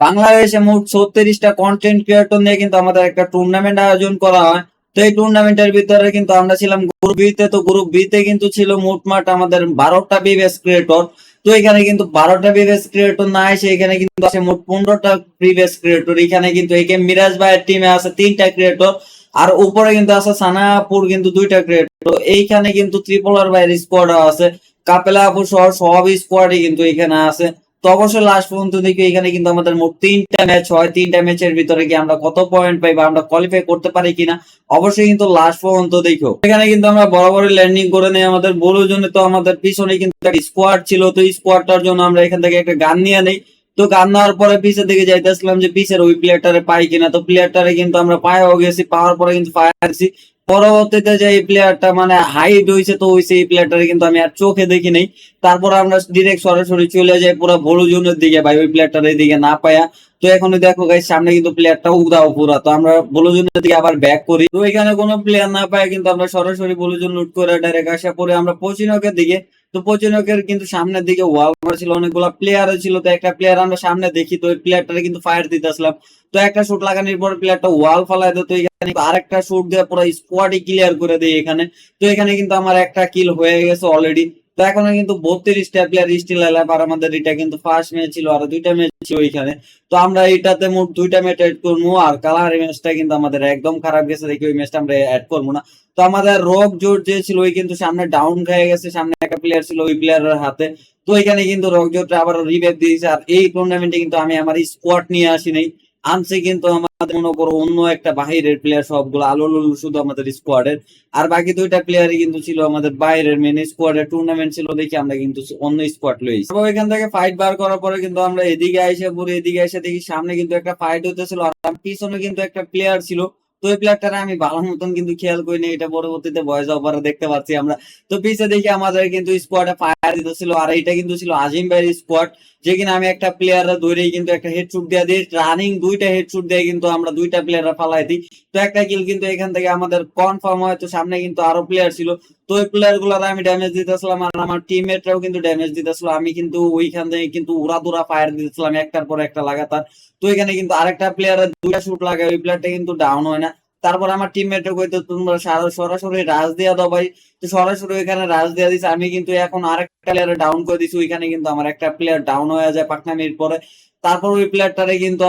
বাংলাদেশে মোট ছত্রিশটা কন্টেন্ট ক্রিয়েটর নিয়ে কিন্তু আমাদের একটা টুর্নামেন্ট আয়োজন করা হয়। তো এই টুর্নামেন্টের ভিতরে কিন্তু আমরা ছিলাম গ্রুপ বি তে। গ্রুপ বি তে কিন্তু ছিল মোটমাট আমাদের বারোটা বিবেস ক্রিয়েটর তো এখানে কিন্তু বারোটা বিবেস ক্রিয়েটর না এসে এখানে কিন্তু আছে মোট পনেরোটা প্রিভিয়াস ক্রিয়েটর এখানে কিন্তু একে মিরাজ ভাইয়ের টিমে আছে তিনটা ক্রিয়েটর আর উপরে কিন্তু আছে সানাপুর কিন্তু দুইটা ক্রিয়েটর এইখানে কিন্তু ত্রিপোলার বাইরের স্কোয়াড আছে। কাপেলা আপু সহ সব স্কোয়াডই কিন্তু এখানে আছে। তো অবশ্যই লাস্ট পর্যন্ত দেখি এখানে কিন্তু আমাদের মোট তিনটা ম্যাচ হয়। তিনটা ম্যাচের ভিতরে কি আমরা কত পয়েন্ট পাই বা আমরা কোয়ালিফাই করতে পারি কিনা, অবশ্যই কিন্তু লাস্ট পর্যন্ত দেখো। এখানে কিন্তু আমরা বরাবরই ল্যান্ডিং করে নেই আমাদের বড় জন্য তো আমাদের পিছনে কিন্তু স্কোয়াড ছিল, তো স্কোয়াডটার জন্য আমরা এখান থেকে একটা গান নিয়ে নেই। তো গান নেওয়ার পরে পিছের দিকে যাইতেছিলাম যে পিছের ওই প্লেয়ারটারে পাই কিনা, তো প্লেয়ারটারে কিন্তু আমরা পায়েও গেছি পাওয়ার পরে কিন্তু ফায়ার দিছি পরবর্তীতে যে এই প্লেয়ারটা মানে হাইট হয়েছে তো হয়েছে এই প্লেয়ারটারে কিন্তু আমি আর চোখে দেখি নেই। তারপর আমরা ডিরেক্ট সরাসরি চলে যাই পুরো বড় জোনের দিকে ভাই, ওই প্লেয়ারটার দিকে না পায়া। তো এখন দেখো গাই সামনে কিন্তু প্লেয়ারটা উদাও পুরা। তো আমরা বলো জোনের দিকে আবার ব্যাক করি। তো এখানে কোনো প্লেয়ার না পায় কিন্তু আমরা সরাসরি বলো জোন লুট করে ডাইরেক্ট আসা পরে আমরা পচিনকের দিকে তো পচিনকের কিন্তু সামনের দিকে ওয়াল ছিল অনেকগুলো প্লেয়ার ছিল, তো একটা প্লেয়ার আমরা সামনে দেখি, তো ওই প্লেয়ারটারে কিন্তু ফায়ার দিতে আসলাম। তো একটা শুট লাগানোর পর প্লেয়ারটা ওয়াল ফালাই দিত এখানে আরেকটা শুট দিয়ে পুরো স্কোয়াডই ক্লিয়ার করে দেয় এখানে। তো এখানে কিন্তু আমার একটা কিল হয়ে গেছে অলরেডি তো এখন কিন্তু বত্রিশটা প্লেয়ার স্টিল এলাইভ আর আমাদের এটা কিন্তু ফার্স্ট ম্যাচ ছিল আর দুইটা ম্যাচ ছিল ওইখানে তো আমরা এটাতে মোট দুইটা ম্যাচ অ্যাড করব আর কালার ম্যাচটা কিন্তু আমাদের একদম খারাপ গেছে দেখি ওই ম্যাচটা আমরা অ্যাড করব না। তো আমাদের রক জোট যে ছিল ওই কিন্তু সামনে ডাউন খেয়ে গেছে, সামনে একটা প্লেয়ার ছিল ওই প্লেয়ারের হাতে। তো এখানে কিন্তু রক জোটটা আবার রিভাইভ দিয়েছে আর এই টুর্নামেন্টে কিন্তু আমি আমার স্কোয়াড নিয়ে আসি নাই। আনছে কিন্তু আমাদের মনে করো অন্য একটা বাহিরের প্লেয়ার সবগুলো আলো শুধু আমাদের স্কোয়াডের আর বাকি দুইটা প্লেয়ারই কিন্তু ছিল আমাদের বাইরের মেন স্কোয়াডের টুর্নামেন্ট ছিল দেখি আমরা কিন্তু অন্য স্কোয়াড লই। তারপর এখান থেকে ফাইট বার করার পরে কিন্তু আমরা এদিকে আইসে পুরো এদিকে এসে দেখি সামনে কিন্তু একটা ফাইট হতেছিল আর পিছনে কিন্তু একটা প্লেয়ার ছিল তো এই প্লেয়ারটারে আমি ভালো মতন কিন্তু খেয়াল করি না এটা পরবর্তীতে বয়স ওভারে দেখতে পাচ্ছি আমরা। তো পিছে দেখি আমাদের কিন্তু স্কোয়াডে ফায়ার দিতেছিল, আর এটা কিন্তু ছিল আজিম ভাইয়ের স্কোয়াড যে কিনা আমি একটা প্লেয়ার ধরেই কিন্তু একটা হেডশুট দিয়ে দিই রানিং দুইটা হেডশুট দিয়ে কিন্তু আমরা দুইটা প্লেয়ার ফালাই দিই। তো একটা কিল কিন্তু এখান থেকে আমাদের কনফার্ম হয়, তো সামনে কিন্তু আরও প্লেয়ার ছিল। তো ওই প্লেয়ারগুলার আমি ড্যামেজ দিতেছিলাম আর আমার টিমমেটরাও কিন্তু ড্যামেজ দিতেছিল। আমি কিন্তু ওইখান থেকে কিন্তু উড়া দুরা ফায়ার দিতেছিলাম একটার পর একটা লাগাতার। তো এখানে কিন্তু আরেকটা প্লেয়ার দুইটা শুট লাগায় ওই প্লেয়ারটা কিন্তু ডাউন হয় না। তারপর আমার টিমমেটও কইতো, তোমরা সারা- সরাসরি রাজ দিয়া দাও ভাই। তো সরাসরি ওইখানে রাজ দিয়া দিছে। আমি কিন্তু এখন আরেকটা প্লেয়ার ডাউন করে দিছি। ওইখানে কিন্তু আমার একটা প্লেয়ার ডাউন হয়ে যায় পাকনামির পরে। তারপর ওই প্লেয়ারটারে কিন্তু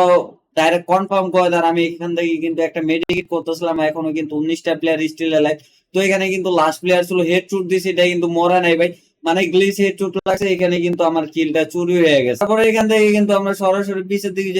ডাইরেক্ট কনফার্ম করে দেন, আমি এখান থেকে কিন্তু একটা মেডিকেট করতেছিলাম, এখনও কিন্তু উনিশটা প্লেয়ার স্টিল এলাই তো এখানে কিন্তু লাস্ট প্লেয়ার ছিল হেড দিছে, এটা কিন্তু মরা নাই ভাই। মানে হেড শুট লাগছে, এখানে কিন্তু আমার কিলটা চুরি হয়ে গেছে। তারপরে এখান থেকে কিন্তু আমরা সরাসরি পিছের দিকে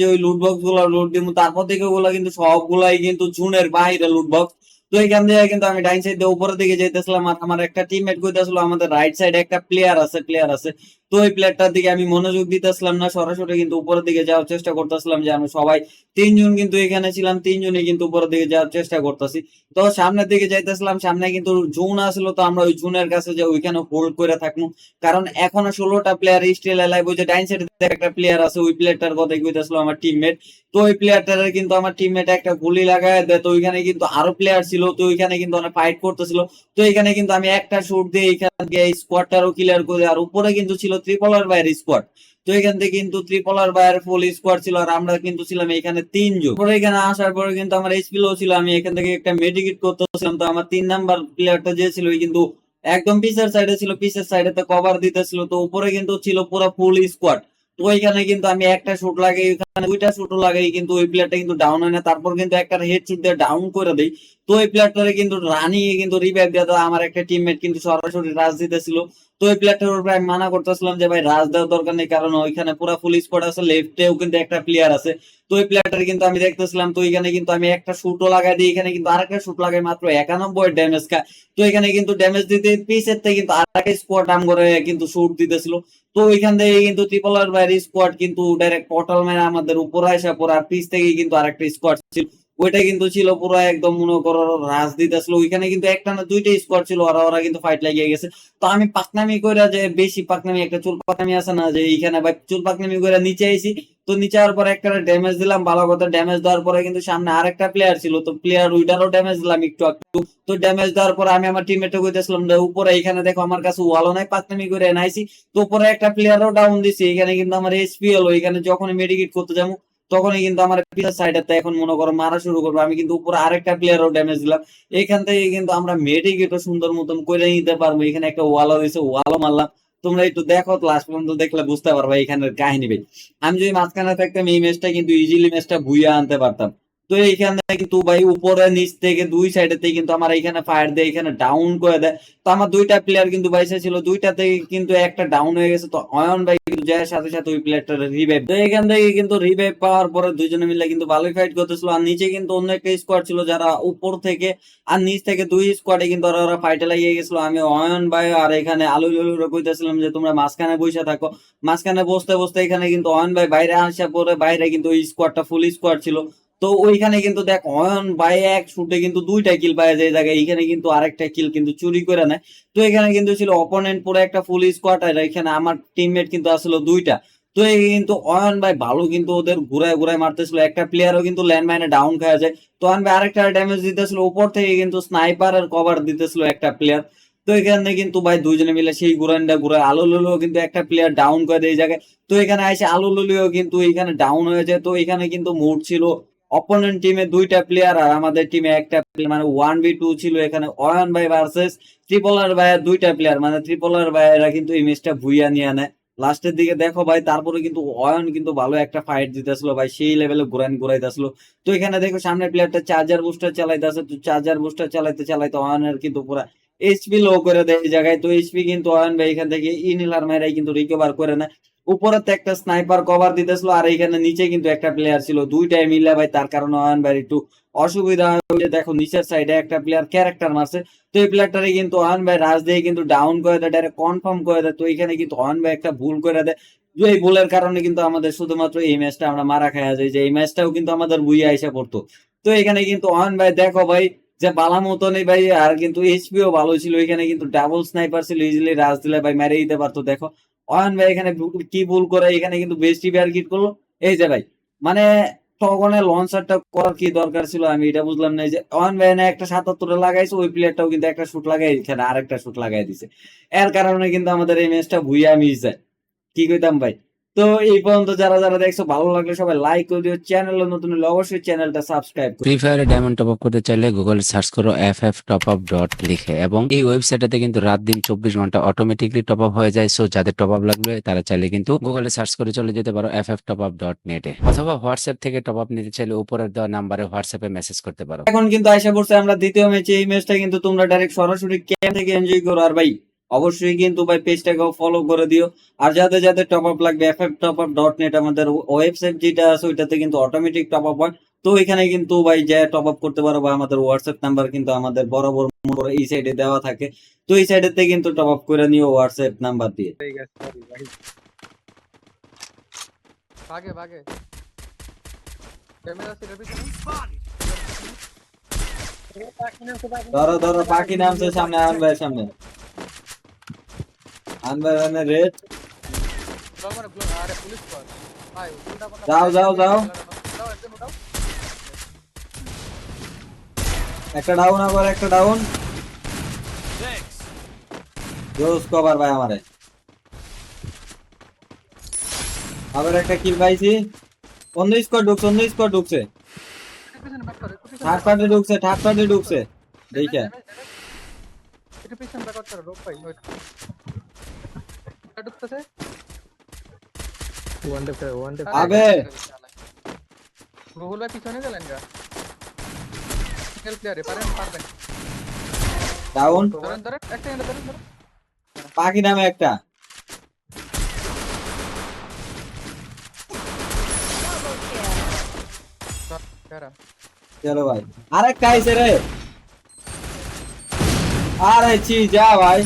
যে ওই লুট বক্সগুলো লুট দিব তারপর থেকে ওগুলা কিন্তু সবগুলাই কিন্তু জুনের বাইরে লুট বক্স তো এখান থেকে কিন্তু আমি ডাইন সাইড উপরের দিকে যাইতেছিলাম, আর আমার একটা টিমমেট কইতেছিল, আমাদের রাইট সাইডে একটা প্লেয়ার আছে প্লেয়ার আছে। তো ওই প্লেয়ারটার দিকে আমি মনোযোগ দিতেছিলাম না, সরাসরি কিন্তু উপরের দিকে যাওয়ার চেষ্টা করতেছিলাম যে আমরা সবাই তিনজন কিন্তু এখানে ছিলাম, তিনজনই কিন্তু উপরের দিকে যাওয়ার চেষ্টা করতেছি। তো সামনের দিকে যাইতেছিলাম, সামনে কিন্তু জুন আসলো, তো আমরা ওই জুনের কাছে যে ওইখানে হোল্ড করে থাকব। কারণ এখনও ষোলোটা প্লেয়ার স্টিল এলাইভ ওই যে ডাইন সাইডে একটা প্লেয়ার আছে, ওই প্লেয়ারটার কথা কইতেছিল আমার টিমমেট তো ওই প্লেয়ারটার কিন্তু আমার টিমমেট একটা গুলি লাগায় দেয়, তো ওইখানে কিন্তু আরও প্লেয়ার ছিল, তো ওইখানে কিন্তু অনেক ফাইট করতেছিল। তো এখানে কিন্তু আমি একটা শুট দিয়ে এখান থেকে স্কোয়াডটারও ক্লিয়ার করে, আর উপরে কিন্তু ছিল ত্রিপলার বাইরের স্কোয়াড তো এখান থেকে কিন্তু ত্রিপলার বাইরের ফুল স্কোয়াড ছিল আর আমরা কিন্তু ছিলাম এখানে তিনজন। পরে এখানে আসার পরে কিন্তু আমার ছিল, আমি এখান থেকে একটা মেডিকেট করতেছিলাম। তো আমার তিন নাম্বার প্লেয়ারটা যে ছিল কিন্তু একদম পিসের সাইডে ছিল পিসের সাইডে তো কভার দিতেছিল। তো উপরে কিন্তু ছিল পুরো ফুল স্কোয়াড তো ওইখানে কিন্তু আমি একটা শুট ওইখানে দুইটা শুট লাগাই কিন্তু ওই প্লেয়ারটা কিন্তু ডাউন হয় না। তারপর কিন্তু একটা হেড শুট দিয়ে ডাউন করে তো ওই প্লেয়ারটারে কিন্তু রানি কিন্তু রিভাইভ দিয়ে আমার একটা টিমমেট কিন্তু সরাসরি রাজ দিতেছিল। তো ওই প্লেয়ারটার উপরে মানা করতেছিলাম যে, ভাই রাজ দেওয়ার দরকার নেই। কারণ ওইখানে পুরো ফুল স্কোয়াড আছে লেফটেও কিন্তু একটা প্লেয়ার আছে। তো ওই কিন্তু আমি দেখতেছিলাম, তো এখানে কিন্তু আমি একটা শুটও লাগাই দিই। এখানে কিন্তু আরেকটা শুট লাগাই মাত্র একানব্বই ড্যামেজ খায়। তো এখানে কিন্তু ড্যামেজ দিতে পিসের থেকে কিন্তু আরেকটা স্কোয়াড আম করে কিন্তু শুট দিতেছিল। তো ওইখান থেকে কিন্তু ত্রিপলার বাইরে স্কোয়াড কিন্তু ডাইরেক্ট পটাল মেরে আমাদের উপরে আসা আর পিস থেকে কিন্তু আরেকটা স্কোয়াড ছিল। ওইটা কিন্তু ছিল পুরো একদম মনে করো রাজ দিতে দিতেছিল ওইখানে কিন্তু একটা না দুইটা স্কোয়াড ছিল, ওরা ওরা কিন্তু ফাইট লাগিয়ে গেছে। তো আমি পাকনামি কইরা যে বেশি পাকনামি, একটা চুল পাকনামি আছে না, যে এইখানে ভাই চুল পাকনামি কইরা নিচে আইছি। তো নিচে যাওয়ার পরে একটা ড্যামেজ দিলাম, ভালো কথা ড্যামেজ দেওয়ার পরে কিন্তু সামনে আরেকটা প্লেয়ার ছিল, তো প্লেয়ার উইটারও ড্যামেজ দিলাম একটু একটু তো ড্যামেজ দেওয়ার পরে আমি আমার টিমমেটে কইতেছিলাম উপরে এখানে দেখো আমার কাছে ওয়ালও নাই পাতনামি করে এনাইছি তো উপরে একটা প্লেয়ারও ডাউন দিছি, এখানে কিন্তু আমার এসপি হলো এখানে যখন মেডিকেট করতে যাব, তখনই কিন্তু আমার পিছার সাইডে এখন মনে করো মারা শুরু করব, আমি কিন্তু উপরে আরেকটা প্লেয়ারও ড্যামেজ দিলাম। এখান থেকে কিন্তু আমরা মেডিকেটও সুন্দর মতন করে নিতে পারব, এখানে একটা ওয়ালও দিয়েছে ওয়ালও মারলাম। তোমরা একটু দেখো লাস্ট পর্যন্ত দেখলে বুঝতে পারবে এখানের কাহিনী আমি যদি মাঝখানে থাকতাম, এই ম্যাচটা কিন্তু ইজিলি ম্যাচটা ভুইয়া আনতে পারতাম। তো এইখানে কিন্তু ভাই উপরে নিচ থেকে দুই সাইডে থেকে কিন্তু আমার এখানে ফায়ার দেয় এখানে ডাউন করে দেয়। তো আমার দুইটা প্লেয়ার কিন্তু বাইসে ছিল, দুইটা থেকে কিন্তু একটা ডাউন হয়ে গেছে। তো অয়ন ভাই কিন্তু সাথে সাথে ওই প্লেয়ারটা রিভাইভ তো এখান থেকে কিন্তু রিভাইভ পাওয়ার পরে মিলে কিন্তু ভালোই ফাইট করতেছিল। আর নিচে কিন্তু অন্য একটা স্কোয়াড ছিল যারা উপর থেকে আর নিচ থেকে দুই স্কোয়াডে কিন্তু ওরা ওরা ফাইটে লাগিয়ে গেছিল। আমি অয়ন ভাই আর এখানে আলু লুলু কইতেছিলাম যে, তোমরা মাঝখানে বসে থাকো। মাঝখানে বসতে বসতে এখানে কিন্তু অয়ন ভাই বাইরে আসা পরে বাইরে কিন্তু ওই স্কোয়াডটা ফুল স্কোয়াড ছিল। তো ওইখানে কিন্তু দেখ, অয়ন ভাই এক শুটে কিন্তু দুইটা কিল পায় যায় জায়গায়, এইখানে কিন্তু আরেকটা কিল কিন্তু চুরি করে নেয়। তো এখানে কিন্তু ছিল অপোনেন্ট পুরো একটা ফুল স্কোয়াড আর এখানে আমার টিমমেট কিন্তু আসলো দুইটা। তো এই কিন্তু অয়ন ভাই ভালো কিন্তু ওদের ঘুরায় ঘুরায় মারতেছিল। একটা প্লেয়ারও কিন্তু ল্যান্ডমাইনে ডাউন খাওয়া যায় তো অয়ন ভাই আরেকটা ড্যামেজ দিতেছিল, উপর থেকে কিন্তু স্নাইপার আর কভার দিতেছিল একটা প্লেয়ার তো এখানে কিন্তু ভাই দুইজনে মিলে সেই ঘুরানটা ঘুরে আলো লুলিও কিন্তু একটা প্লেয়ার ডাউন করে দেয় এই জায়গায়। তো এখানে এসে আলো লুলিও কিন্তু এখানে ডাউন হয়ে যায়। তো এখানে কিন্তু মুড ছিল অপোনেন্ট টিমে দুইটা প্লেয়ার আর আমাদের টিমে একটা player, মানে ওয়ান বি টু ছিল এখানে অয়ন ভাই ভার্সেস ত্রিপলার ভাইয়ের দুইটা প্লেয়ার মানে ত্রিপলার ভাইয়েরা কিন্তু এই ম্যাচটা ভুইয়া নিয়ে নেয়। লাস্টের দিকে দেখো ভাই তারপরে কিন্তু অয়ন কিন্তু ভালো একটা ফাইট দিতেছিল ভাই সেই লেভেলে ঘুরান ঘুরাইতেছিল। তো এখানে দেখো সামনে প্লেয়ারটা চার্জার বুস্টার চালাইতেছে তো চার্জার বুস্টার চালাইতে চালাইতে অয়নের কিন্তু পুরো এইচপি লো করে দেয় এই জায়গায়। তো এইচপি কিন্তু অয়ন ভাই এখান থেকে ইনিলার মাইরাই কিন্তু রিকভার করে নেয়। উপরে তো একটা স্নাইপার কভার দিতেছিল, আর এখানে নিচে কিন্তু একটা প্লেয়ার ছিল। দুইটাই মিলে ভাই তার কারণে অয়ন ভাই একটু অসুবিধা হয়ে দেখো, নিচের সাইডে একটা প্লেয়ার ক্যারেক্টার মারছে। তো এই প্লেয়ারটারে কিন্তু অয়ন ভাই রাজ দিয়ে কিন্তু ডাউন করে দেয় ডাইরেক্ট কনফার্ম করে দেয়। তো এখানে কিন্তু অয়ন ভাই একটা ভুল করে দেয়। এই ভুলের কারণে কিন্তু আমাদের শুধুমাত্র এই ম্যাচটা আমরা মারা খাওয়া যায় যে এই ম্যাচটাও কিন্তু আমাদের বুইয়া আইসা পড়তো। তো এখানে কিন্তু অয়ন ভাই দেখো ভাই, যে বালা মতনই ভাই, আর কিন্তু এইচপিও ভালো ছিল। এখানে কিন্তু ডাবল স্নাইপার ছিল ইজিলি রাজ দিলে ভাই মেরে দিতে পারতো, দেখো। অয়ন ভাই এখানে কি ভুল করে এখানে কিন্তু বেস্ট টিভিআর কিট করল? এই যে ভাই মানে তখন লঞ্চারটা করার কি দরকার ছিল? আমি এটা বুঝলাম না যে অয়ন ভাই না একটা সাতাত্তরে লাগাইছে, ওই প্লেয়ারটাও কিন্তু একটা শুট লাগাই, এখানে আরেকটা শুট লাগাই দিছে। এর কারণে কিন্তু আমাদের এই ম্যাচটা ভুইয়া মিস যায় কি কইতাম ভাই? তো এই পর্যন্ত যারা যারা দেখছ ভালো লাগলে সবাই লাইক করে দিও। চ্যানেল নতুন হলে অবশ্যই চ্যানেলটা সাবস্ক্রাইব করো। ফ্রি ফায়ারে ডায়মন্ড টপ আপ করতে চাইলে গুগলে সার্চ করো F F top up dot লিখে এবং এই ওয়েবসাইটে কিন্তু রাত দিন চব্বিশ ঘণ্টা অটোমেটিকলি টপ আপ হয়ে যায়। সো যাদের টপ আপ লাগবে তারা চাইলে কিন্তু গুগলে সার্চ করে চলে যেতে পারো F F top up dot নেটে অথবা হোয়াটসঅ্যাপ থেকে টপ আপ নিতে চাইলে উপরের দেওয়া নাম্বারে হোয়াটসঅ্যাপে মেসেজ করতে পারো। এখন কিন্তু আশা করছে আমরা দ্বিতীয় ম্যাচে এই ম্যাচটা কিন্তু তোমরা ডাইরেক্ট সরাসরি ক্যাম্প থেকে এনজয় করো। আর ভাই অবশ্যই কিন্তু ভাই পেজটাকেও ফলো করে দিও। আর যাদের যাদের টপ আপ লাগবে F F top up dot net আমাদের ওয়েবসাইট যেটা আছে ওইটাতে কিন্তু অটোমেটিক টপ আপ হয়। তো এখানে কিন্তু ভাই যে টপ আপ করতে পারো বা আমাদের হোয়াটসঅ্যাপ নাম্বার কিন্তু আমাদের বরাবর এই সাইডে দেওয়া থাকে। তো এই সাইডেতে কিন্তু টপ আপ করে নিও হোয়াটসঅ্যাপ নাম্বার দিয়ে। ভাগে ভাগে ক্যামেরা সেটা পিছনে ধরো ধরো পাখি নামছে সামনে আন ভাই সামনে। আন ভাই মানে রেড যাও, যাও, যাও। একটা ডাউন আবার একটা ডাউন জোস কভার ভাই আমারে। আবার একটা কিল পাইছি। অন্য স্কোয়াড ঢুকছে অন্য স্কোয়াড ঢুকছে। থার্ড পার্টি ঢুকছে থার্ড পার্টি ঢুকছে। দেখে। এটা পিছনে ব্যাক করতে রোক ওয়েট ঢুকতেছে ওয়ান ডে ওয়ান ডে আবে। গুগল ভাই পিছনে গেলেন গা সিঙ্গেল প্লেয়ারে পারেন পারবেন ডাউন ধরেন ধরেন একটা এনে ধরেন ধরেন পাখি নামে একটা চলো ভাই আরেকটা আইছে রে আরে চি যা ভাই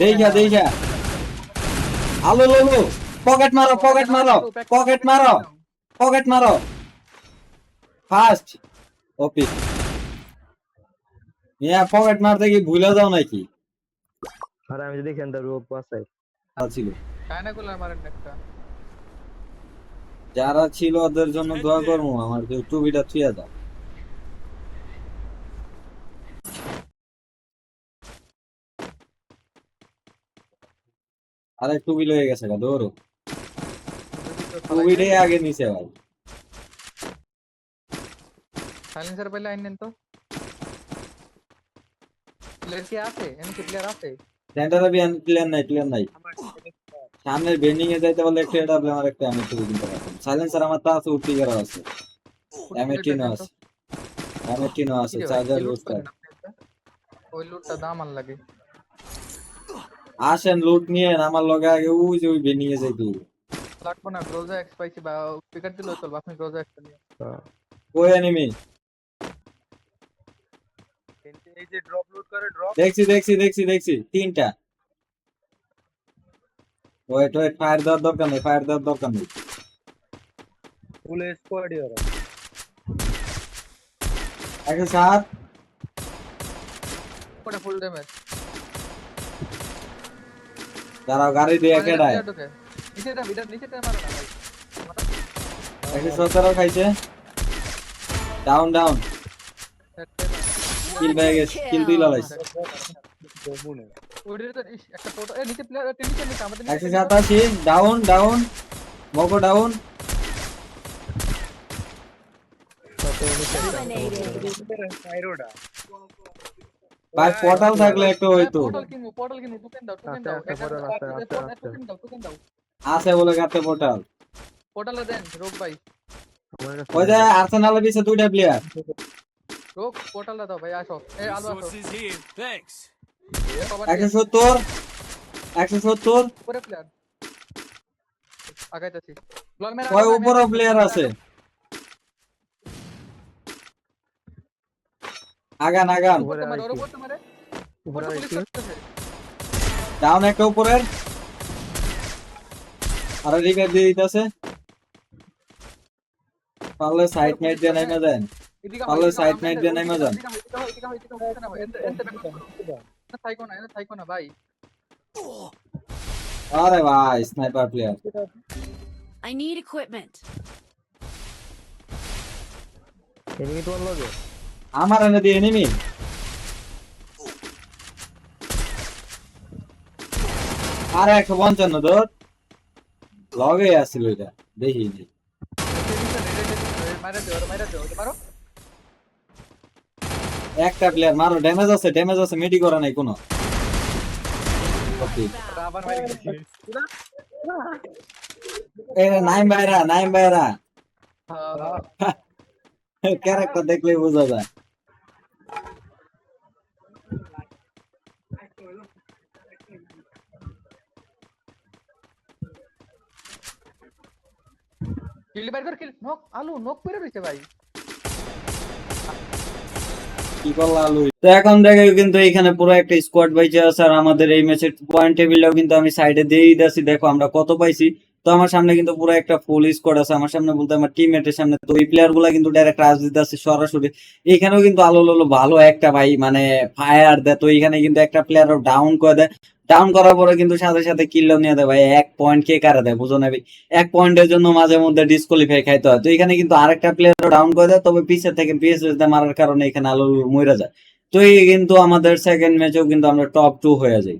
দেখা দেখা আলো লোলো পকেট মারো পকেট মারো পকেট মারো পকেট মারো। ফাস্ট ওপি ইয়া পকেট মারতে কি ভুলে যাও নাকি? আর আমি যদি থেকে রূপ বাসাই ছিল। চায়না গুলো মারেন একটা। যারা ছিল ওদের জন্য দোয়া করব আমার কেউ টুবিটা থুয়া দাও। আরে টুবি লয়ে গেছে গা দৌড়ো টুবিটাই আগে নিচে ভাই সাইলেন্সার পেলে আইন নেন তো। প্লেয়ার কি আছে? এমনি কি প্লেয়ার আছে সেন্টারে বিয়ান প্লেয়ার নাই প্লেয়ার নাই। সামনের বেন্ডিং এ যাইতে বলে একটা এটা আমার একটা আমি টুবি কিনতে পারতাম। সাইলেন্সার আমার তা আছে উঠি করা আছে। এমএটিনো আছে। এমএটিনো আছে চার্জার বুস্টার ওই লুটটা দাম আর লাগে আসেন লুট নিয়ে আমার লগে আগে ওই যে ওই বেন্ডিং এ যাইতে হবে। লাগবো না গ্রোজা এক্স পাইছি বা পিকার দিলেও চলবে আপনি গ্রোজা এক্স নিয়ে। কই এনিমি এই যে ড্রপ লুট করে ড্রপ দেখছি দেখছি দেখছি দেখছি তিনটা। ওয়েট ওয়েট ফায়ার দেওয়ার দরকার নেই ফায়ার দেওয়ার দরকার নেই। ফুল স্কোয়াডই ওরা। একশো সাত ওটা ফুল ড্যামেজ দাঁড়াও গাড়ি দিয়ে কেডায় নিচেটা ভিতর নিচেটা মারো না ভাই। খাইছে। Down down. কিল পেয়ে গেছে কিল দুই লাগাইছে জমুনে তো একটা ফটো এ নিচে প্লেয়ার নিচে নিচে আমাদের একশো সাতাশি ডাউন ডাউন। মকো ডাউন। ভাই পোর্টাল থাকলে একটু হইতো পোর্টাল কিনবো পোর্টাল কিনবো টোকেন দাও টোকেন। টোকেন টোকেন আছে বলে গাতে পোর্টাল পোর্টালে দেন রোগ ভাই। ওই যে আর্সেনালের পিছে দুইটা প্লেয়ার রোগ পোর্টালে দাও ভাই আসো। এ আলো আসো। Resources here. Thanks. A cover একশো সত্তর একশো সত্তর। উপরে প্লেয়ার আগাইতাছি। মেরা ওই উপরও প্লেয়ার আছে আগান আগান উপরে মারে ওর উপরে মারে উপরে উপরে পুলিশ আইছি। করতেছে। ডাউন একটা উপরের। আর রিপেয়ার দিয়ে দিতেছে। পারলে সাইড নাইট দিয়ে নাইমা দেন পারলে night এদিকে দিয়ে নাইমা যান। আরে ভাই sniper player I need equipment. Enemy তোমার লগে? আমার এনে দিয়ে এনিমি আরে একশো পঞ্চান্ন তোর লগে আসছিল এটা দেখি একটা প্লেয়ার মারো ড্যামেজ আছে ড্যামেজ আছে মেডি করা নাই কোনো। নাইম ভাইরা নাইম ভাইরা। হ্যাঁ। ক্যারেক্টার দেখলেই বোঝা যায়। কিল বাইর কর নক আলু নক পড়ে রইছে ভাই। কি করলা আলু? তো এখন দেখো কিন্তু এখানে পুরো একটা স্কোয়াড বাইচে আছে, আর আমাদের এই ম্যাচের পয়েন্ট টেবিলটাও কিন্তু আমি সাইডে দিয়েই দিয়েছি। দেখো আমরা কত পাইছি? তো আমার সামনে কিন্তু পুরো একটা ফুল স্কোয়াড আছে। আমার সামনে বলতে আমার টিমমেটের সামনে তো এই প্লেয়ারগুলা কিন্তু ডাইরেক্ট রাজ দিতে আছে সরাসরি। এখানেও কিন্তু আলো আলো ভালো একটা ভাই মানে ফায়ার দেয়। তো এখানে কিন্তু একটা প্লেয়ার ডাউন করে দেয়। ডাউন করার পরে কিন্তু সাথে সাথে কিলও নিয়ে দেয় ভাই। এক পয়েন্ট কে কারা দেয়, বুঝো না ভাই? এক পয়েন্টের জন্য মাঝে মধ্যে ডিসকোয়ালিফাই খাইতে হয়। তো এখানে কিন্তু আরেকটা প্লেয়ার ডাউন করে দেয়। তবে পিছের থেকে পিএসএস মারার কারণে এখানে আলো মরে যায়। তো এই কিন্তু আমাদের সেকেন্ড ম্যাচেও কিন্তু আমরা টপ টু হয়ে যাই।